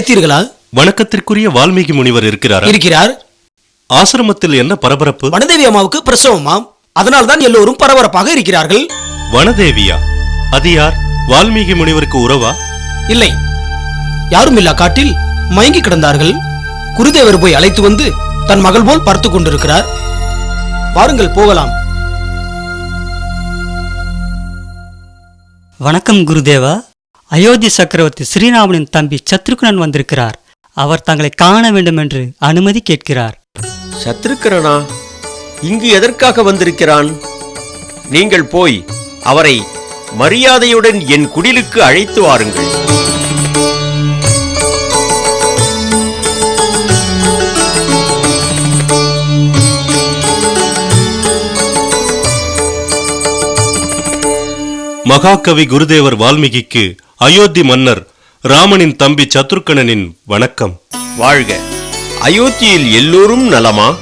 அழைத்தீர்களா வணக்கத்திற்குரிய வால்மீகி முனிவர் இருக்கிறாரா? இருக்கிறார். ஆசிரமத்தில் என்ன பரபரப்பு? வனதேவி அம்மாவுக்கு பிரசவமாம். அதனால் தான் எல்லோரும் பரபரப்பாக இருக்கிறார்கள். வனதேவியா? அது யார்? வால்மீகி முனிவருக்கு உறவா? இல்லை. யாரும் இல்லா காட்டில் மயங்கி கிடந்தார்கள். குருதேவர் போய் அழைத்து வந்து தன் மகள் போல் பார்த்துக் கொண்டிருக்கிறார். வாருங்கள் போகலாம். வணக்கம் குருதேவா. அயோத்தி சக்கரவர்த்தி ஸ்ரீராமனின் தம்பி சத்ருகுணன் வந்திருக்கிறார். அவர் தங்களை காண வேண்டும் என்று அனுமதி கேட்கிறார். சத்ருக்கரனா இங்கு எதற்காக வந்திருக்கிறான்? நீங்கள் போய் அவரை மரியாதையுடன் என் குடிலுக்கு அழைத்து வாருங்கள். மகாகவி குருதேவர் வால்மீகிக்கு அயோத்தி மன்னர் ராமனின் தம்பி சத்ருக்கணனின் வணக்கம். வாழ்க. அயோத்தியில் எல்லோரும் நலமா?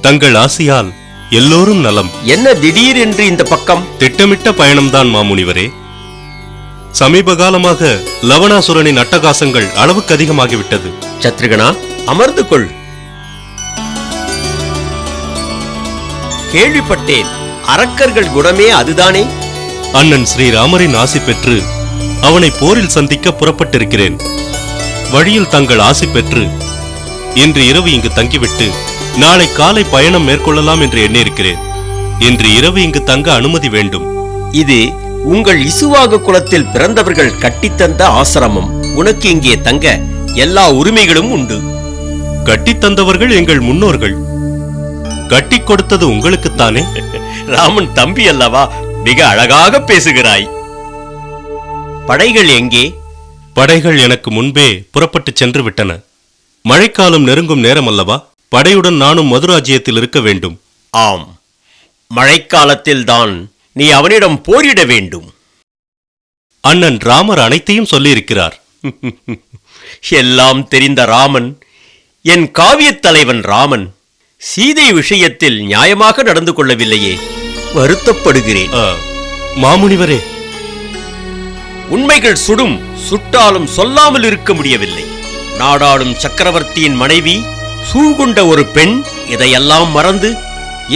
தங்கள் ஆசியால் எல்லோரும் நலம். என்ன திடீரென்று இந்த பக்கம்? திட்டமிட்ட பயணம்தான் மாமுனிவரே. சமீப காலமாக லவணாசுரனின் அட்டகாசங்கள் அளவுக்கு அதிகமாகிவிட்டது. சத்ருகனா அமர்ந்து கொள். கேள்விப்பட்டேன். அரக்கர்கள் குணமே அதுதானே? அண்ணன் ஸ்ரீராமரின் ஆசி பெற்று அவனை போரில் சந்திக்க புறப்பட்டிருக்கிறேன். வழியில் தங்கள் ஆசி பெற்று இன்று இரவு இங்கு தங்கிவிட்டு நாளை காலை பயணம் மேற்கொள்ளலாம் என்று எண்ணியிருக்கிறேன். இன்று இரவு இங்கு தங்க அனுமதி வேண்டும். இது உங்கள் இசுவாக குலத்தில் பிறந்தவர்கள் கட்டித்தந்த ஆசிரமம். உனக்கு இங்கே தங்க எல்லா உரிமைகளும் உண்டு. கட்டித் தந்தவர்கள் எங்கள் முன்னோர்கள். கட்டிக் கொடுத்தது உங்களுக்குத்தானே? ராமன் தம்பி அல்லவா? மிக அழகாக பேசுகிறாய். படைகள் எங்கே? படைகள் எனக்கு முன்பே புறப்பட்டுச் சென்று விட்டன மழைக்காலம் நெருங்கும் நேரம் அல்லவா படையுடன் நானும் மதுராஜ்யத்தில் இருக்க வேண்டும். ஆம். மழைக்காலத்தில்தான் நீ அவனிடம் போரிட வேண்டும். அண்ணன் ராமர் அனைத்தையும் சொல்லியிருக்கிறார். எல்லாம் தெரிந்த ராமன் என் காவியத் தலைவன் ராமன் சீதை விஷயத்தில் நியாயமாக நடந்து கொள்ளவில்லையே. வருத்தப்படுகிறேன். மாமுனிவரே உண்மைகள் சுடும் சுட்டாலும் சொல்லாமல் இருக்க முடியவில்லை. நாடாளும் சக்கரவர்த்தியின் மனைவி சூழ்கொண்ட ஒரு பெண் இதையெல்லாம் மறந்து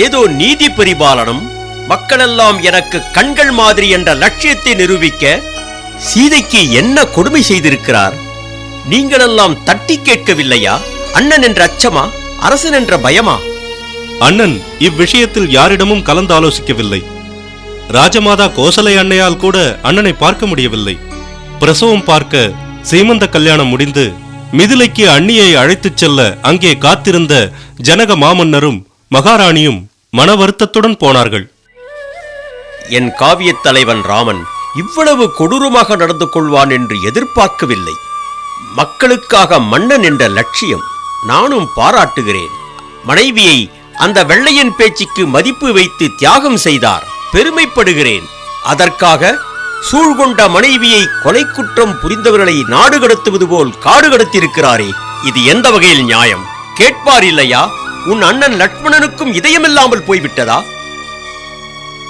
ஏதோ நீதி பரிபாலனம் மக்களெல்லாம் எனக்கு கண்கள் மாதிரி என்ற லட்சியத்தை நிரூபிக்க சீதைக்கு என்ன கொடுமை செய்திருக்கிறார்? நீங்களெல்லாம் தட்டி கேட்கவில்லையா? அண்ணன் என்ற அச்சமா? அரசன் என்ற பயமா? அண்ணன் இவ்விஷயத்தில் யாரிடமும் கலந்தாலோசிக்கவில்லை. ராஜமாதா கோசலை அன்னையால் கூட அண்ணனை பார்க்க முடியவில்லை. பிரசவம் பார்க்க சீமந்த கல்யாணம் முடிந்து மிதிலைக்கு அண்ணியை அழைத்துச் செல்ல அங்கே காத்திருந்த ஜனக மாமன்னரும் மகாராணியும் மன வருத்தத்துடன் போனார்கள். என் காவியத் தலைவன் ராமன் இவ்வளவு கொடூரமாக நடந்து கொள்வான் என்று எதிர்பார்க்கவில்லை. மக்களுக்காக மன்னன் என்ற லட்சியம் நானும் பாராட்டுகிறேன். மனைவியை அந்த வெள்ளையன் பேச்சுக்கு மதிப்பு வைத்து தியாகம் செய்தார். பெருமைப்படுகிறேன். அதற்காக சூழ்கொண்ட மனைவியை கொலை குற்றம் புரிந்தவர்களை நாடு கடத்துவது போல் காடு கடத்தியிருக்கிறாரே இது எந்த வகையில் நியாயம்? கேட்பார் இல்லையா உன் அண்ணன் லட்சுமணனுக்கும் இதயமில்லாமல் போய்விட்டதா?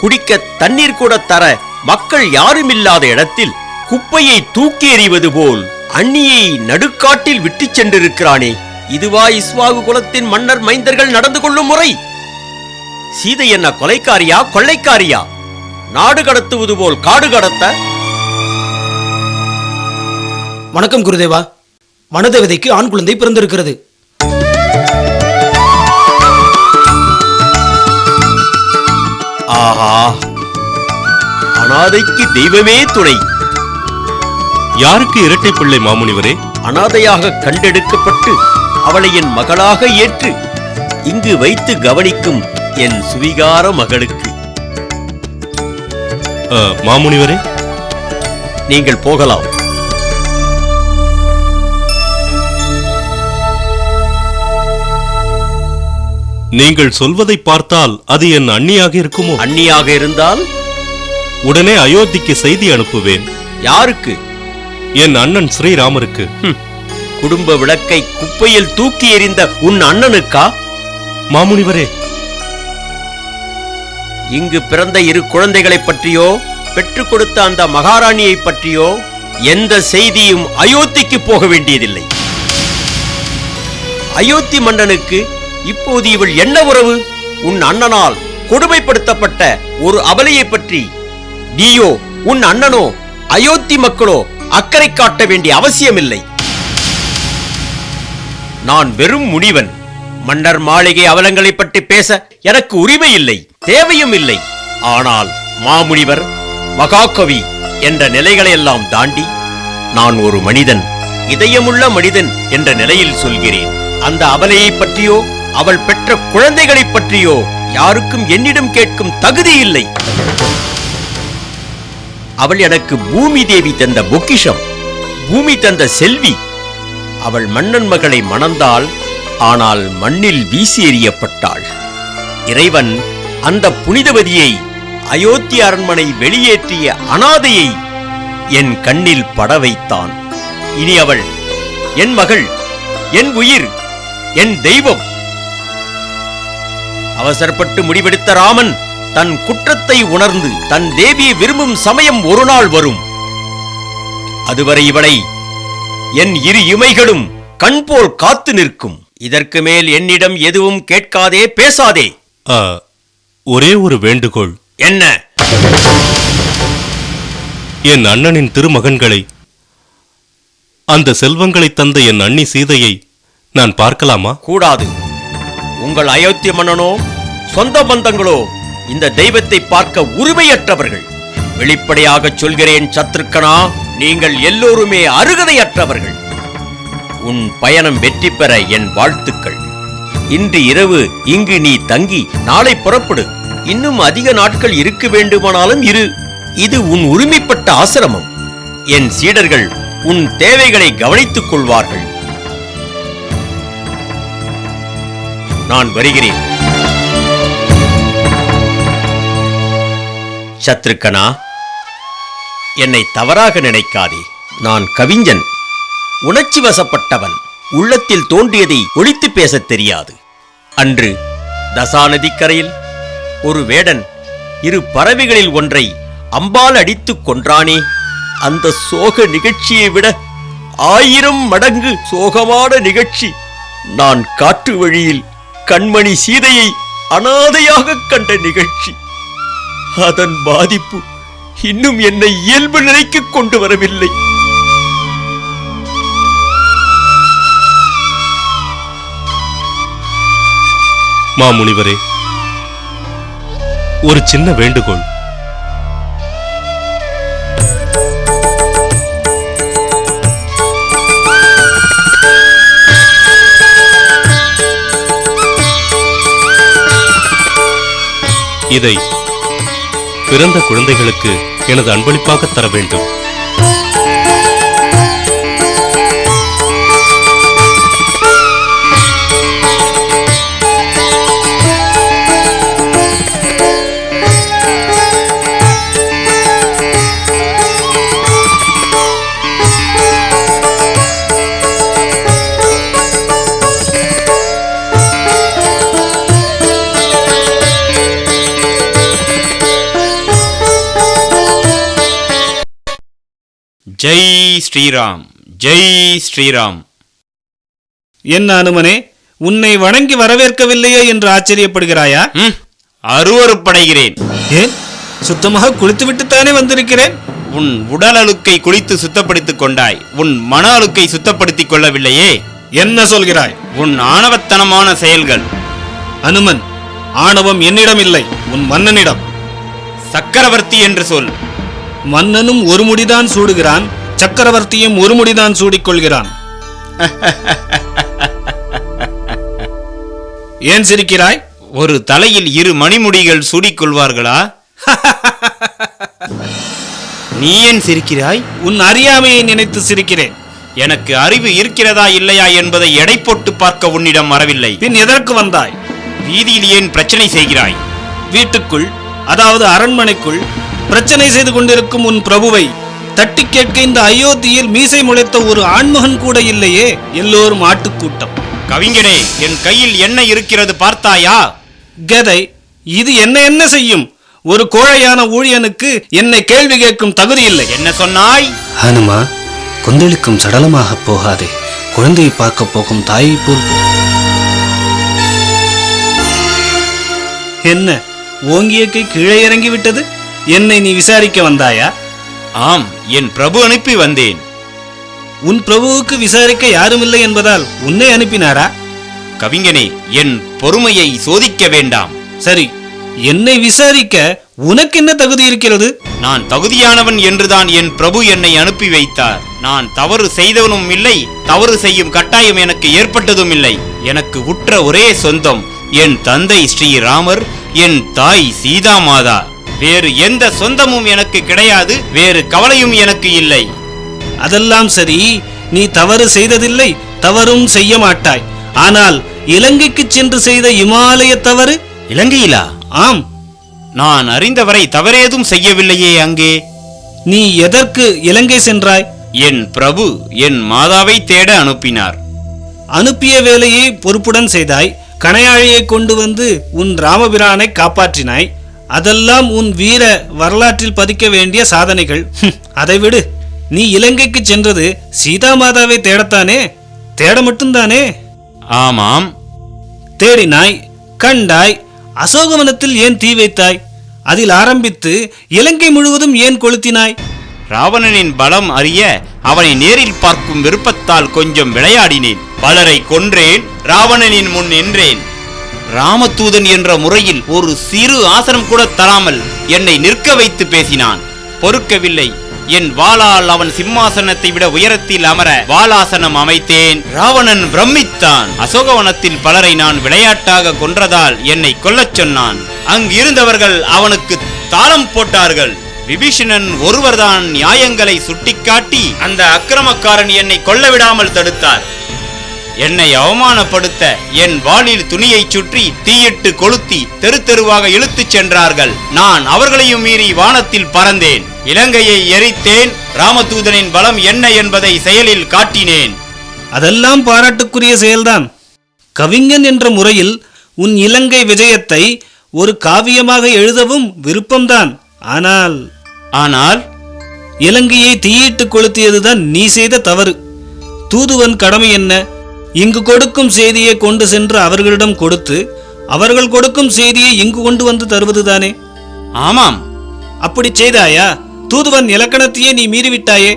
குடிக்க தண்ணீர் கூட தர மக்கள் யாருமில்லாத இடத்தில் குப்பையை தூக்கி எறிவது போல் அந்நியை நடுக்காட்டில் விட்டுச் சென்றிருக்கிறானே. இதுவா இஸ்வாகு குலத்தின் மன்னர் மைந்தர்கள் நடந்து கொள்ளும் முறை? சீதை என்ன கொலைக்காரியா கொள்ளைக்காரியா? நாடு கடத்துவது போல் காடு கடத்த? வணக்கம் குருதேவா. வனதேவதைக்கு ஆண் குழந்தை பிறந்திருக்கிறது. ஆஹா. அனாதைக்கு தெய்வமே துணை. யாருக்கு இரட்டை பிள்ளை மாமுனிவரே? அனாதையாக கண்டெடுக்கப்பட்டு அவளை என் மகளாக ஏற்று இங்கு வைத்து கவனிக்கும் என் சுவிகார மகளுக்கு. மாமுனிவரே? நீங்கள் போகலாம். நீங்கள் சொல்வதை பார்த்தால் அது என் அண்ணியாக இருக்குமோ? அந்நியாக இருந்தால்? உடனே அயோத்திக்கு செய்தி அனுப்புவேன். யாருக்கு? என் அண்ணன் ஸ்ரீராமருக்கு. குடும்ப விளக்கை குப்பையில் தூக்கி எறிந்த உன் அண்ணனுக்கா? மாமுனிவரே இங்கு பிறந்த இரு குழந்தைகளைப் பற்றியோ பெற்றுக் கொடுத்த அந்த மகாராணியை பற்றியோ எந்த செய்தியும் அயோத்திக்கு போக வேண்டியதில்லை. அயோத்தி மன்னனுக்கு இப்போது இவள் என்ன உறவு? உன் அண்ணனால் கொடுமைப்படுத்தப்பட்ட ஒரு அபலையை பற்றி நீயோ உன் அண்ணனோ அயோத்தி மக்களோ அக்கறை காட்ட வேண்டிய அவசியமில்லை. நான் வெறும் முனிவன். மன்னர் மாளிகை அவலங்களைப் பற்றி பேச எனக்கு உரிமை இல்லை தேவையும் இல்லை. ஆனால் மாமுனிவர் மகாகவி என்ற நிலைகளையெல்லாம் தாண்டி நான் ஒரு மனிதன் இதயமுள்ள மனிதன் என்ற நிலையில் சொல்கிறேன். அந்த அபலையைப் பற்றியோ அவள் பெற்ற குழந்தைகளைப் பற்றியோ யாருக்கும் என்னிடம் கேட்கும் தகுதி இல்லை. அவள் எனக்கு பூமி தேவி தந்த பொக்கிஷம் பூமி தந்த செல்வி. அவள் மன்னன் மகளை மணந்தாள் ஆனால் மண்ணில் வீசி எறியப்பட்டாள். இறைவன் அந்த புனிதவதியை அயோத்தி அரண்மனை வெளியேற்றிய அனாதையை என் கண்ணில் பட வைத்தான். இனி அவள் என் மகள் என் உயிர் என் தெய்வம். அவசரப்பட்டு முடிவெடுத்த ராமன் தன் குற்றத்தை உணர்ந்து தன் தேவியை விரும்பும் சமயம் ஒரு நாள் வரும். அதுவரை இவளை என் இரு இமைகளும் கண் போல் காத்து நிற்கும். இதற்கு மேல் என்னிடம் எதுவும் கேட்காதே பேசாதே. ஒரே ஒரு வேண்டுகோள். என்ன? என் அண்ணனின் திருமகன்களை அந்த செல்வங்களை தந்த என் அண்ணி சீதையை நான் பார்க்கலாமா? கூடாது. உங்கள் அயோத்தி மன்னனோ சொந்த பந்தங்களோ இந்த தெய்வத்தை பார்க்க உரிமையற்றவர்கள். வெளிப்படையாகச் சொல்கிறேன் சத்ருக்கனா நீங்கள் எல்லோருமே அருகதையற்றவர்கள். உன் பயணம் வெற்றி பெற என் வாழ்த்துக்கள். இன்று இரவு இங்கு நீ தங்கி நாளை புறப்படு. இன்னும் அதிக நாட்கள் இருக்க வேண்டுமானாலும் இரு. இது உன் உரிமைப்பட்ட ஆசிரமம். என் சீடர்கள் உன் தேவைகளை கவனித்துக் கொள்வார்கள். நான் வருகிறேன். சத்ருக்கனா என்னை தவறாக நினைக்காதே. நான் கவிஞன். உணர்ச்சி வசப்பட்டவன். உள்ளத்தில் தோன்றியதை ஒழித்து பேசத் தெரியாது. அன்று தசாநதிக்கரையில் ஒரு வேடன் இரு பறவைகளில் ஒன்றை அம்பால் அடித்துக் கொன்றானே. அந்த சோக நிகழ்ச்சியை விட ஆயிரம் மடங்கு சோகமான நிகழ்ச்சி. நான் காற்று வழியில் கண்மணி சீதையை அனாதையாக கண்ட நிகழ்ச்சி. அதன் பாதிப்பு இன்னும் என்னை இயல்பு நிலைக்கு கொண்டு வரவில்லை. மாமுனிவரே ஒரு சின்ன வேண்டுகோள். இதை பிறந்த குழந்தைகளுக்கு எனது அன்பளிப்பாக தர வேண்டும். ஜெய் ஸ்ரீராம் ஜெய் ஸ்ரீராம். என்ன அனுமனே உன்னை வணங்கி வரவேற்கவில்லையே என்று ஆச்சரியப்படுகிறாயா? ம், அருவருப்படைகிறேன். ஏன் சுத்தமாக குளித்துவிட்டுத்தானே வந்திருக்கிறேன்? உன் உடல் அழுக்கை குளித்து சுத்தப்படுத்திக் கொண்டாய் உன் மன அழுக்கை சுத்தப்படுத்திக் கொள்ளவில்லையே. என்ன சொல்கிறாய்? உன் ஆணவத்தனமான செயல்கள். அனுமன் ஆணவம் என்னிடம் இல்லை உன் மன்னனிடம். சக்கரவர்த்தி என்று சொல். மன்னனும் ஒரு முடிதான் சூடுகிறான் சக்கரவர்த்தியும் ஒரு முடிதான் சூடிக்கொள்கிறான். ஏன் சிரிக்கிறாய்? ஒரு தலையில் இரு மணிமுடிகள் சூடிக்கொள்வார்களா? நீ ஏன் சிரிக்கிறாய்? உன் அறியாமையை நினைத்து சிரிக்கிறேன். எனக்கு அறிவு இருக்கிறதா இல்லையா என்பதை எடை போட்டு பார்க்க உன்னிடம் வரவில்லை. பின் எதற்கு வந்தாய்? வீதியில் ஏன் பிரச்சனை செய்கிறாய்? வீட்டுக்குள் அதாவது அரண்மனைக்குள் பிரச்சனை செய்து கொண்டிருக்கும் உன் பிரபுவை தட்டி கேட்க இந்த அயோத்தியில் மீசை முளைத்த ஒரு ஆண்மகன் கூட இல்லையே. எல்லோரும் ஆட்டுக்கூட்டம். கவிஞனே என் கையில் என்ன இருக்கிறது பார்த்தாயா? கதை இது என்ன என்ன செய்யும்? ஒரு கோழையான ஊழியனுக்கு என்னை கேள்வி கேட்கும் தகுதி இல்லை. என்ன சொன்னாய்? ஹனுமா கொந்தளிக்கும் சடலமாக போகாதே. குழந்தையை பார்க்க போகும் தாயை போல். என்ன ஓங்கிய கை கீழே இறங்கி விட்டது என்னை நீ விசாரிக்க வந்தாயா? ஆம் என் பிரபு அனுப்பி வந்தேன். உன் பிரபுவுக்கு விசாரிக்க யாருமில்லை என்பதால் உன்னை அனுப்பினாரா? கவிஞனே என் பொறுமையை சோதிக்க வேண்டாம். சரி என்னை விசாரிக்க உனக்கு என்ன தகுதி இருக்கிறது? நான் தகுதியானவன் என்றுதான் என் பிரபு என்னை அனுப்பி வைத்தார். நான் தவறு செய்தவனும் இல்லை தவறு செய்யும் கட்டாயம் எனக்கு ஏற்பட்டதும் இல்லை. எனக்கு உற்ற ஒரே சொந்தம் என் தந்தை ஸ்ரீராமர் என் தாய் சீதா மாதா வேறு எந்த சொந்தமும் எனக்கு கிடையாது வேறு கவலையும் எனக்கு இல்லை. அதெல்லாம் சரி நீ தவறு செய்ததில்லை தவறும் செய்ய மாட்டாய். ஆனால் இலங்கைக்கு சென்று செய்த இமாலய தவறு? இலங்கையிலா? ஆம். நான் அறிந்தவரை தவறேதும் செய்யவில்லையே அங்கே. நீ எதற்கு இலங்கை சென்றாய்? என் பிரபு என் மாதாவை தேட அனுப்பினார். அனுப்பிய வேலையை பொறுப்புடன் செய்தாய். கணையாழியை கொண்டு வந்து உன் ராமபிரானை காப்பாற்றினாய். அதெல்லாம் உன் வீர வரலாற்றில் பதிக்க வேண்டிய சாதனைகள். அதை விடு. நீ இலங்கைக்கு சென்றது சீதா மாதாவை தேடத்தானே? தேட மட்டும்தானே? ஆமாம். தேடினாய் கண்டாய் அசோகவனத்தில் ஏன் தீ வைத்தாய்? அதில் ஆரம்பித்து இலங்கை முழுவதும் ஏன் கொளுத்தினாய்? ராவணனின் பலம் அறிய அவனை நேரில் பார்க்கும் விருப்பத்தால் கொஞ்சம் விளையாடினேன். பலரை கொன்றேன் ராவணனின் முன் நின்றேன். ராமதூதன் என்ற முறையில் ஒரு சிறு ஆசனம் கூட தராமல் என்னை நிற்க வைத்து பேசினான். பொறுக்கவில்லை. என் வாளால் அவன் சிம்மாசனத்தை விட உயரத்தில் அமர வாலாசனம் அமைத்தேன். ராவணன் பிரமித்தான். அசோகவனத்தில் பலரை நான் விளையாட்டாக கொன்றதால் என்னை கொல்லச் சொன்னான். அங்கிருந்தவர்கள் அவனுக்கு தாளம் போட்டார்கள். விபீஷணன் ஒருவர்தான் நியாயங்களை சுட்டிக்காட்டி அந்த அக்கிரமக்காரன் என்னை கொல்ல விடாமல் தடுத்தார். என்னை அவமானப்படுத்த என் வாளில் துணியைச் சுற்றி தீயிட்டு கொளுத்தி தெரு தெருவாக இழுத்துச் சென்றார்கள். நான் அவர்களையும் மீறி வானத்தில் பறந்தேன். இலங்கையை எரித்தேன். ராமதூதனின் பலம் என்ன என்பதை செயலில் காட்டினேன். அதெல்லாம் பாராட்டுக்குரிய செயல்தான். கவிஞன் என்ற முறையில் உன் இலங்கை விஜயத்தை ஒரு காவியமாக எழுதவும் விருப்பம்தான். ஆனால் ஆனால் இலங்கையை தீயிட்டு கொளுத்தியதுதான் நீ செய்த தவறு. தூதுவன் கடமை என்ன? இங்கு கொடுக்கும் செய்தியை கொண்டு சென்று அவர்களிடம் கொடுத்து அவர்கள் கொடுக்கும் செய்தியை இங்கு கொண்டு வந்து தருவதுதானே? ஆமாம். அப்படி செய்தாயா? தூதுவன் இலக்கணத்தையே நீ மீறிவிட்டாயே?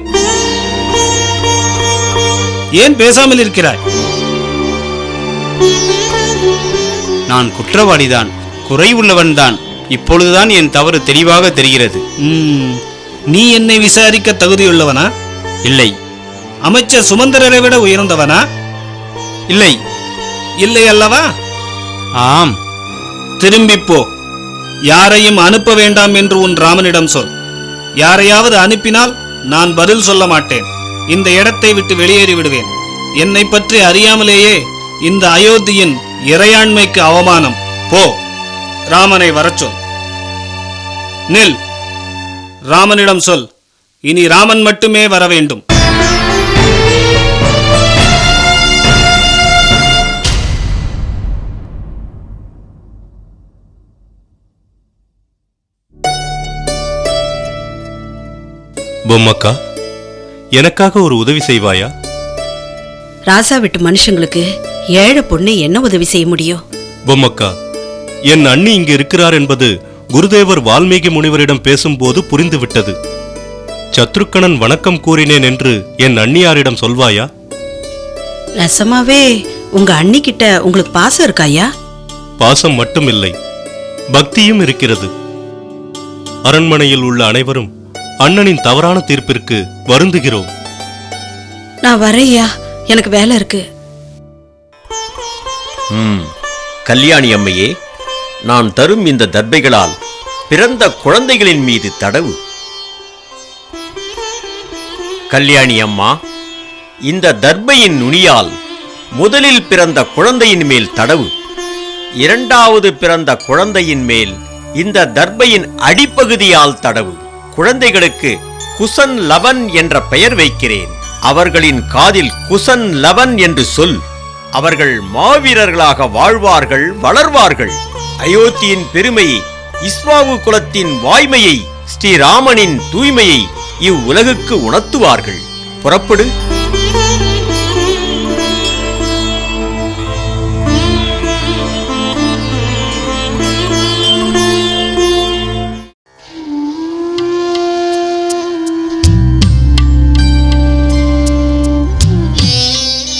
ஏன் பேசாமல் இருக்கிறாய்? நான் குற்றவாளிதான் குறைவுள்ளவன்தான். இப்பொழுதுதான் என் தவறு தெளிவாக தெரிகிறது. நீ என்னை விசாரிக்க தகுதியுள்ளவனா? இல்லை. அமைச்சர் சுமந்திரரை விட உயர்ந்தவனா? இல்லை. இல்லை அல்லவா? ஆம். திரும்பிப் போ யாரையும் அனுப்ப வேண்டாம் என்று உன் ராமனிடம் சொல். யாரையாவது அனுப்பினால் நான் பதில் சொல்ல மாட்டேன். இந்த இடத்தை விட்டு வெளியேறி விடுவேன். என்னை பற்றி அறியாமலேயே இந்த அயோத்தியின் இறையாண்மைக்கு அவமானம். போ. ராமனை வரச்சொல் நில். ராமனிடம் சொல். இனி ராமன் மட்டுமே வர வேண்டும். பொம்மக்கா எனக்காக ஒரு உதவி செய்வாயா? ராசா விட்டு மனுஷங்களுக்கு ஏழை பொண்ணு என்ன உதவி செய்ய முடியும் பொம்மக்கா என் அண்ணி இங்கு இருக்கிறார் என்பது குருதேவர் வால்மீகி முனிவரிடம் பேசும்போது புரிந்துவிட்டது. சத்ருக்கணன் வணக்கம் கூறினேன் என்று என் அண்ணியாரிடம் சொல்வாயா? நெசமாவே உங்க அண்ணி கிட்ட உங்களுக்கு பாசம் இருக்காயா? பாசம் மட்டுமில்லை பக்தியும் இருக்கிறது. அரண்மனையில் உள்ள அனைவரும் அண்ணனின் தவறான தீர்ப்பிற்கு வருந்துகிறோம். நான் வரையா எனக்கு வேலை இருக்கு. ம். கல்யாணி அம்மையே நான் தரும் இந்த தர்பைகளால் பிறந்த குழந்தைகளின் மீது தடவு. கல்யாணி அம்மா இந்த தர்பையின் நுனியால் முதலில் பிறந்த குழந்தையின் மேல் தடவு இரண்டாவது பிறந்த குழந்தையின் மேல் இந்த தர்பையின் அடிப்பகுதியால் தடவு. குழந்தைகளுக்கு குசன் லவன் என்ற பெயர் வைக்கிறேன். அவர்களின் காதில் குசன் லவன் என்று சொல். அவர்கள் மாவீரர்களாக வாழ்வார்கள் வளர்வார்கள். அயோத்தியின் பெருமையை இஸ்வாவு குலத்தின் வாய்மையை ஸ்ரீராமனின் தூய்மையை இவ்வுலகுக்கு உணர்த்துவார்கள். புறப்படு.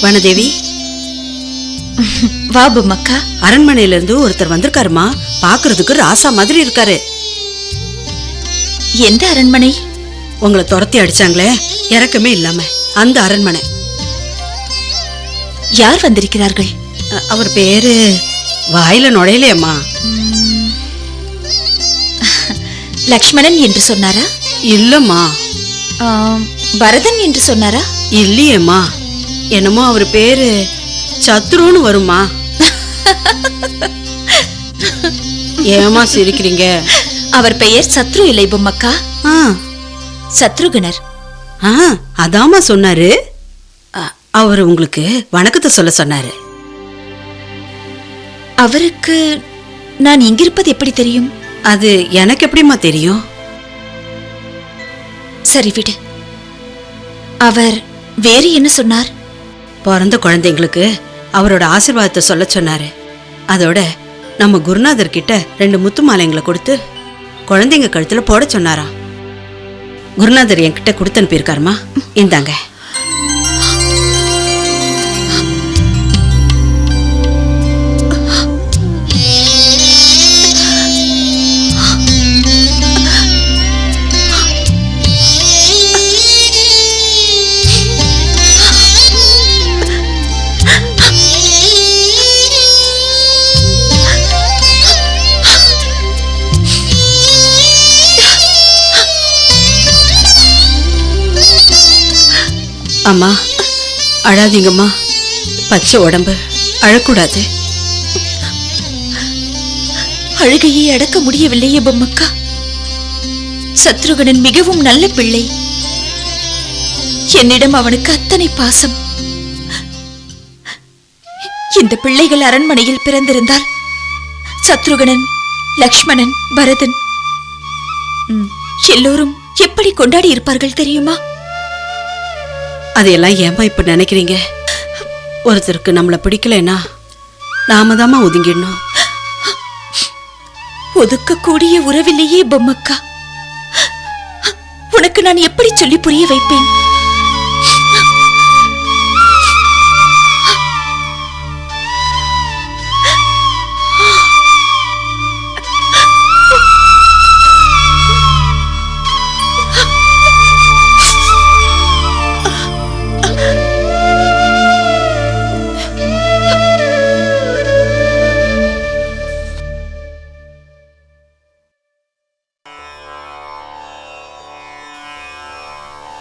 வனதேவி. வா பொம்மக்கா. அரண்மனையில இருந்து ஒருத்தர் வந்திருக்காருமா? பாக்குறதுக்கு ராசா மாதிரி இருக்காரு. எந்த அரண்மனை? உங்களை துரத்தி அடிச்சாங்களே இறக்கமே இல்லாம. அந்த அரண்மனை. யார் வந்திருக்கிறார்கள்? அ- அவர் பேரு வாயில நுழையலையம்மா. லக்ஷ்மணன் என்று சொன்னாரா? இல்லம்மா. ஆம், பரதன் என்று சொன்னாரா? இல்லையேம்மா. என்னமோ அவர் பேரு சத்ருன்னு வருமா ஏமா சிரிக்கிறீங்க? அவர் பெயர் சத்ரு இல்லை பொம்மக்கா. ஆ. சத்ருகனர் ஆ அதாம்மா சொன்னாரு. அ- அவர் உங்களுக்கு வணக்கத்தை சொல்ல சொன்னாரு. அவருக்கு நான் இங்கிருப்பது எப்படி தெரியும்? அது எனக்கு எப்படிம்மா தெரியும்? சரி விடு. அவர் வேறு என்ன சொன்னார்? பிறந்த குழந்தைங்களுக்கு அவரோட ஆசிர்வாதத்தை சொல்ல சொன்னாரு. அதோட நம்ம குருநாதர் கிட்ட ரெண்டு முத்து மாலைங்களை கொடுத்து குழந்தைங்க கழுத்துல போட சொன்னாராம். குருநாதர் என்கிட்ட கொடுத்து அனுப்பியிருக்காருமா? இந்தாங்க. அம்மா அழாதீங்கம்மா. பச்சை உடம்பு அழக்கூடாது. அழுகையை அடக்க முடியவில்லையே பொம்மக்கா. சத்ருகனன் மிகவும் நல்ல பிள்ளை. என்னிடம் அவனுக்கு அத்தனை பாசம். இந்த பிள்ளைகள் அரண்மனையில் பிறந்திருந்தால் சத்ருகனன் லக்ஷ்மணன் பரதன் எல்லோரும் எப்படி கொண்டாடி இருப்பார்கள் தெரியுமா? அதையெல்லாம் ஏமா இப்ப நினைக்கிறீங்க? ஒருத்தருக்கு நம்மளை பிடிக்கலைன்னா நாம தாமா ஒதுங்கிடணும். ஒதுக்கக்கூடிய உறவில்லையே பொம்மக்கா. உனக்கு நான் எப்படி சொல்லி புரிய வைப்பேன்?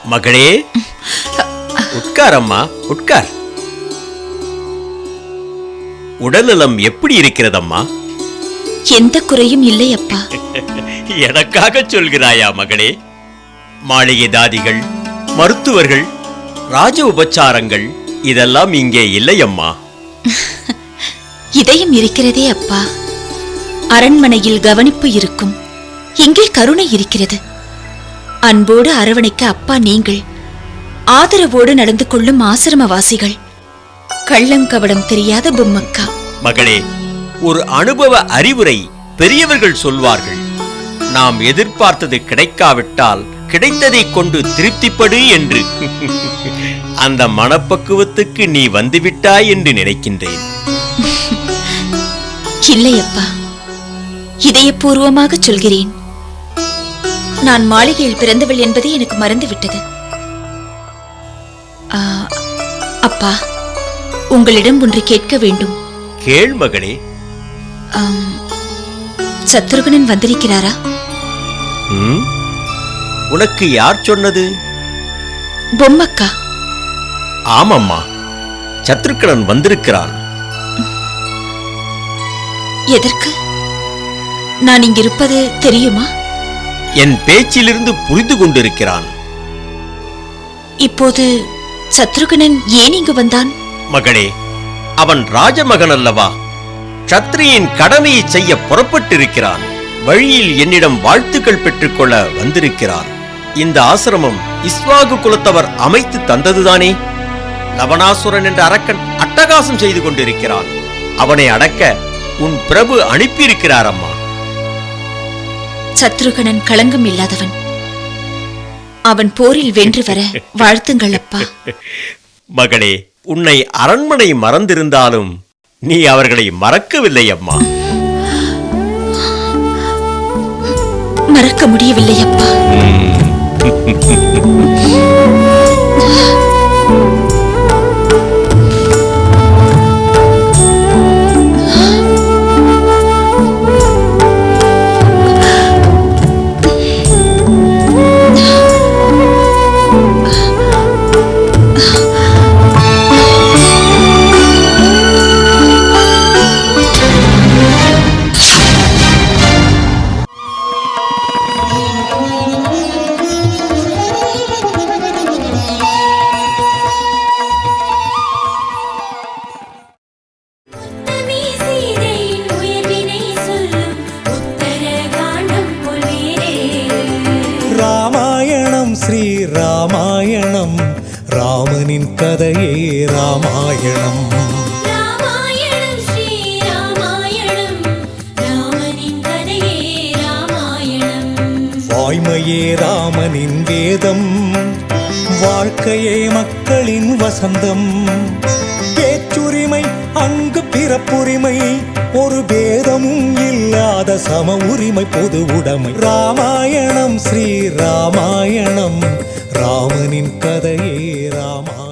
மகளே. உட்காரம்மா உட்கார். உடல்நலம் எப்படி இருக்கிறதம்மா? எந்த குறையும் இல்லை அப்பா. எனக்காக சொல்கிறாயா மகளே? மாளிகை தாதிகள் மருத்துவர்கள் ராஜ உபச்சாரங்கள் இதெல்லாம் இங்கே இல்லையம்மா இதயம் இருக்கிறதே அப்பா. அரண்மனையில் கவனிப்பு இருக்கும். இங்கே கருணை இருக்கிறது. அன்போடு அரவணைக்க அப்பா நீங்கள். ஆதரவோடு நடந்து கொள்ளும் ஆசிரமவாசிகள். கள்ளங்கவடம் தெரியாத பொம்மக்கா. மகளே ஒரு அனுபவ அறிவுரை பெரியவர்கள் சொல்வார்கள். நாம் எதிர்பார்த்தது கிடைக்காவிட்டால் கிடைத்ததை கொண்டு திருப்திப்படு என்று. அந்த மனப்பக்குவத்துக்கு நீ வந்துவிட்டாய் என்று நினைக்கின்றேன். இல்லை அப்பா இதயபூர்வமாக சொல்கிறேன். நான் மாளிகையில் பிறந்தவள் என்பது எனக்கு மறந்துவிட்டது. அப்பா உங்களிடம் ஒன்று கேட்க வேண்டும். கேள் மகளே. சத்ருகனன் வந்திருக்கிறாரா? உனக்கு யார் சொன்னது? பொம்மக்கா. ஆமம்மா சத்ருக்கணன் வந்திருக்கிறான். எதற்கு? நான் இங்கிருப்பது தெரியுமா? என் பேச்சிலிருந்து புரிந்து கொண்டிருக்கிறான். இப்போது சத்ருகனன் ஏன் இங்கு வந்தான்? மகளே அவன் ராஜமகன் அல்லவா? சத்ரியின் கடமையை செய்ய புறப்பட்டிருக்கிறான். வழியில் என்னிடம் வாழ்த்துக்கள் பெற்றுக்கொள்ள வந்திருக்கிறான் இந்த ஆசிரமம் இஸ்வாகு குலத்தவர் அமைத்து தந்ததுதானே? லவணாசுரன் என்ற அரக்கன் அட்டகாசம் செய்து கொண்டிருக்கிறான். அவனை அடக்க உன் பிரபு அனுப்பியிருக்கிறார் அம்மா சத்ருகனன் களங்கம் இல்லாதவன். அவன் போரில் வென்று வர வாழ்த்துங்கள் அப்பா. மகளே உன்னை அரண்மனை மறந்திருந்தாலும் நீ அவர்களை மறக்கவில்லை அம்மா. மறக்க முடியவில்லை அப்பா. ராமாயணம் ஸ்ரீ ராமாயணம் ராமனின் கதையே ராமாயணம். ராமாயணம் ஸ்ரீ ராமாயணம் ராமனின் கதையே ராமாயணம். வாய்மையே ராமனின் வேதம். வாழ்க்கையே மக்களின் வசந்தம். பேச்சுரிமை அங்கு பிறப்புரிமை. ஒரு பேதமும் இல்லாத சம உரிமை பொது உடைமை. ராமாயணம் ஸ்ரீ ராமாயணம். ராமனின் கதையே ராமாயணம்